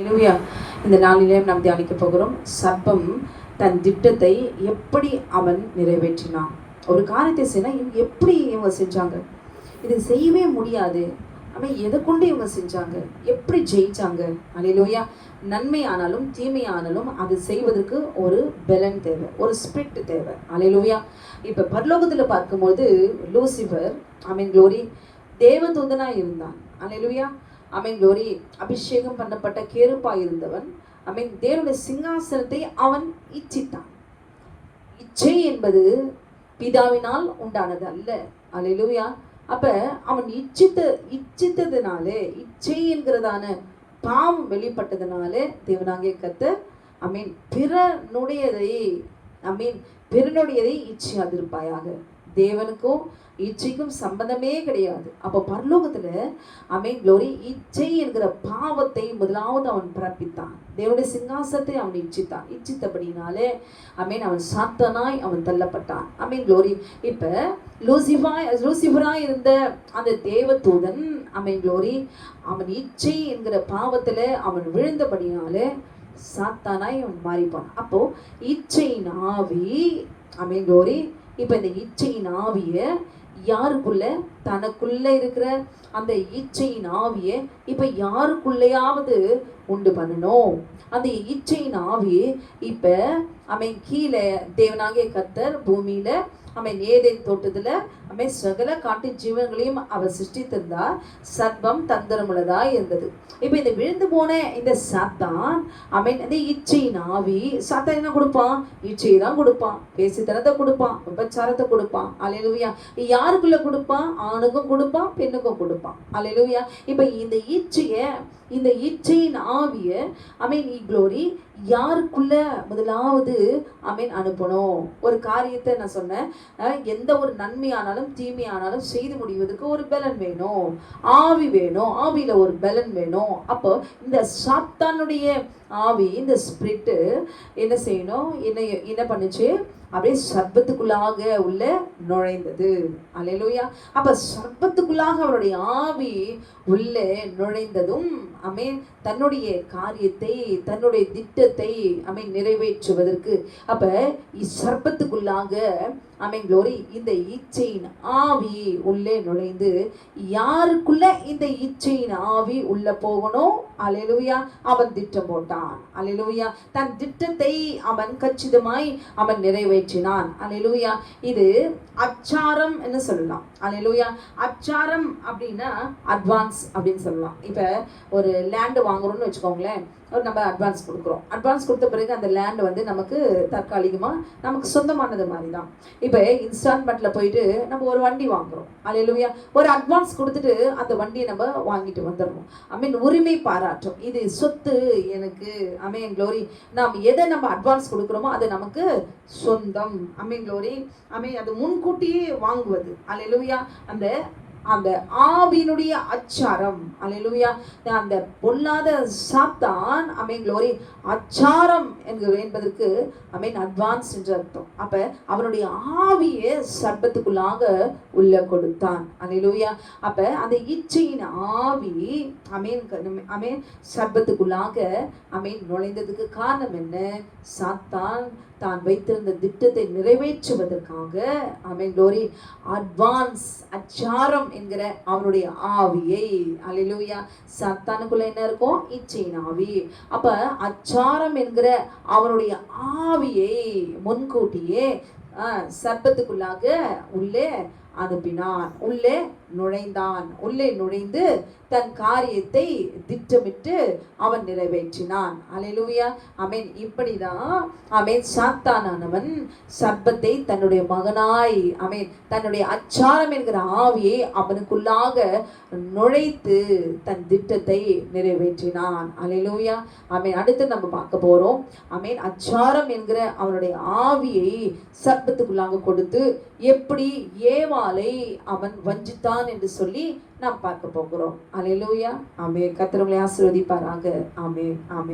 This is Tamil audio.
ஹalleluya. இந்த நாளிலே நாம் தியானிக்க போகிறோம். சர்ப்பம் தன் திட்டத்தை எப்படி அவன் நிறைவேற்றினான்? ஒரு காரியத்தை செய்ய எப்படி இவங்க செஞ்சாங்க? இது செய்யவே முடியாது. அவன் எதை கொண்டு இவங்க செஞ்சாங்க? எப்படி ஜெயிச்சாங்க? அலையிலோயா நன்மை ஆனாலும் தீமை ஆனாலும் அது செய்வதற்கு ஒரு பெலன் தேவை ஒரு ஸ்பிரிட் தேவை. அலையிலோயா இப்போ பரலோகத்தில் பார்க்கும்போது லூசிபர் ஐ மீன் க்ளோரி தேவதூதனாக இருந்தான். அலையிலோயா அமீன் க்ளோரி அபிஷேகம் பண்ணப்பட்ட கேருப்பா இருந்தவன். அமீன் தேவனுடைய சிங்காசனத்தை அவன் இச்சித்தான். இச்சை என்பது பிதாவினால் உண்டானது அல்ல. அலையிலூயா அப்ப அவன் இச்சித்த இச்சித்ததுனாலே இச்சை என்கிறதான பாவம் வெளிப்பட்டதுனாலே தேவனாகிய கத்த ஐ மீன் பிறனுடையதை ஐ மீன் பிறனுடையதை இச்சையாதிருப்பாயாக. தேவனுக்கும் இச்சைக்கும் சம்பந்தமே கிடையாது. அப்போ பரலோகத்தில் அமேன் க்ளோரி இச்சை என்கிற பாவத்தை முதலாவது அவன் பிறப்பித்தான். தேவனுடைய சிங்காசத்தை அவன் இச்சித்தான். இச்சித்தபடினாலே அமேன் அவன் சாத்தனாய் அவன் தள்ளப்பட்டான். அமேன் க்ளோரி இப்போ லூசிஃபாய் லூசிஃபராய் இருந்த அந்த தேவதூதன் அமேன் க்ளோரி அவன் இச்சை என்கிற பாவத்தில் அவன் விழுந்தபடினாலே சாத்தானாய் அவன் மாறிப்பான் அப்போது இச்சையின் ஆவி அமேன் க்ளோரி இப்போ இந்த இச்சையின் ஆவியை யாருக்குள்ள? தனக்குள்ள இருக்கிற அந்த இச்சையின் ஆவியை இப்போ யாருக்குள்ளையாவது உண்டு பண்ணணும். அந்த இச்சையின் ஆவி இப்போ அவன் கீழே தேவனாகிய கத்தர் பூமியில அவன் ஏதேன் தோட்டத்தில் அவன் சகல காட்டு ஜீவன்களையும் அவர் சிருஷ்டித்திருந்தா சர்வம் தந்திரமுள்ளதா இருந்தது இப்போ இந்த விழுந்து போன இந்த சாத்தான் அவன் இந்த இச்சையின் ஆவி சாத்தான் என்ன கொடுப்பான்? இச்சையை தான் கொடுப்பான். பேசித்தனத்தை கொடுப்பான். விபச்சாரத்தை கொடுப்பான். அலையிலுவியா யாருக்குள்ள கொடுப்பான்? ஆணுக்கும் கொடுப்பான் பெண்ணுக்கும் கொடுப்பான். அலையிலுவியா இப்போ இந்த இச்சையை இந்த இச்சையின் ஆவிய அமீன் க்ளோரி யாருக்குள்ள முதலாவது அமீன் அனுப்பணும்? ஒரு காரியத்தை நான் சொன்னேன். எந்த ஒரு நன்மையானாலும் தீமையானாலும் செய்து முடிவதற்கு ஒரு பலன் வேணும். ஆவி வேணும். ஆவியில் ஒரு பலன் வேணும். அப்போ இந்த சாத்தானுடைய ஆவி இந்த ஸ்பிரிட்டு என்ன செய்யணும்? என்ன என்ன பண்ணுச்சு? அப்படியே சர்ப்பத்துக்குள்ளாக உள்ள நுழைந்தது. அலையலூயா அப்ப சர்பத்துக்குள்ளாக அவருடைய ஆவி உள்ளே நுழைந்ததும் அமேன் தன்னுடைய காரியத்தை தன்னுடைய திட்டத்தை அமேன் நிறைவேற்றுவதற்கு. அப்ப சர்ப்பத்துக்குள்ளாக அமேன் க்ளோரி இந்த இச்சையின் ஆவி உள்ளே நுழைந்து யாருக்குள்ள இந்த இச்சையின் ஆவி உள்ள போகணும்? அலையலூயா அவன் திட்டம் போட்டான். அலையலூயா தன் திட்டத்தை அவன் கச்சிதமாய் அவன் நிறைவேற்றினான். அலையலூயா இது அச்சாரம் என்று சொல்லலாம். அலையலூயா அச்சாரம் அப்படின்னா அட்வான்ஸ் அப்படின்னு சொல்லலாம். இப்போ ஒரு லேண்டு வாங்குறோம்னு வச்சுக்கோங்களேன். நம்ம அட்வான்ஸ் கொடுக்குறோம். அட்வான்ஸ் கொடுத்த பிறகு அந்த லேண்ட் வந்து நமக்கு தற்காலிகமாக நமக்கு சொந்தமானது மாதிரி தான் இப்போ இன்ஸ்டால்மெண்ட்டில் போயிட்டு நம்ம ஒரு வண்டி வாங்குறோம். அலையிலுவையா ஒரு அட்வான்ஸ் கொடுத்துட்டு அந்த வண்டியை நம்ம வாங்கிட்டு வந்துடுறோம் ஐ மீன் உரிமை பாராட்டும். இது சொத்து எனக்கு அமேன் க்ளோரி நாம் எதை நம்ம அட்வான்ஸ் கொடுக்குறோமோ அது நமக்கு சொந்தம். அமேன் க்ளோரி அமை அது முன்கூட்டியே வாங்குவது. அலையிலுவையா அந்த அந்த ஆவியினுடைய அச்சாரம். அலையிலுயா அந்த பொல்லாத சாத்தான் அமீன் க்ளோரி அச்சாரம் என்கிற என்பதற்கு அமீன் அட்வான்ஸ் என்று அர்த்தம். அப்ப அவனுடைய ஆவியை சர்ப்பத்துக்குள்ளாக உள்ள கொடுத்தான். அலையிலுயா அப்ப அந்த இச்சையின் ஆவி அமீன் அமீன் சர்பத்துக்குள்ளாக அமீன் நுழைந்ததுக்கு காரணம் என்ன? சாத்தான் தான் வைத்திருந்த திட்டத்தை நிறைவேற்றுவதற்காக அமீன் க்ளோரி அட்வான்ஸ் அச்சாரம் என்கிற அவனுடைய ஆவியை. அலையிலூயா சத்தானுக்குள்ள என்ன இருக்கும்? இச்சையின் ஆவி. அப்ப அச்சாரம் என்கிற அவனுடைய ஆவியை முன்கூட்டியே சர்ப்பத்துக்குள்ளாக உள்ளே அனுப்பினான் உள்ளே நுழைந்தான். உள்ளே நுழைந்து தன் காரியத்தை திட்டமிட்டு அவன் நிறைவேற்றினான். அலையிலூயா அமேன் இப்படிதான் அமேன் சாத்தானானவன் சர்ப்பத்தை தன்னுடைய மகனாய் அமேன் தன்னுடைய அச்சாரம் என்கிற ஆவியை அவனுக்குள்ளாக நுழைத்து தன் திட்டத்தை நிறைவேற்றினான். அலையிலூயா அமேன் அடுத்து நம்ம பார்க்க போறோம். அமேன் அச்சாரம் என்கிற அவனுடைய ஆவியை சர்ப்பத்துக்குள்ளாக கொடுத்து எப்படி ஏவாளை அவன் வஞ்சித்தான் என்று சொல்லி நாம் பார்க்க போகிறோம். அலையிலூயா ஆமே கத்திரவங்களை ஆசிர்வதிப்பாராக. ஆமே ஆமே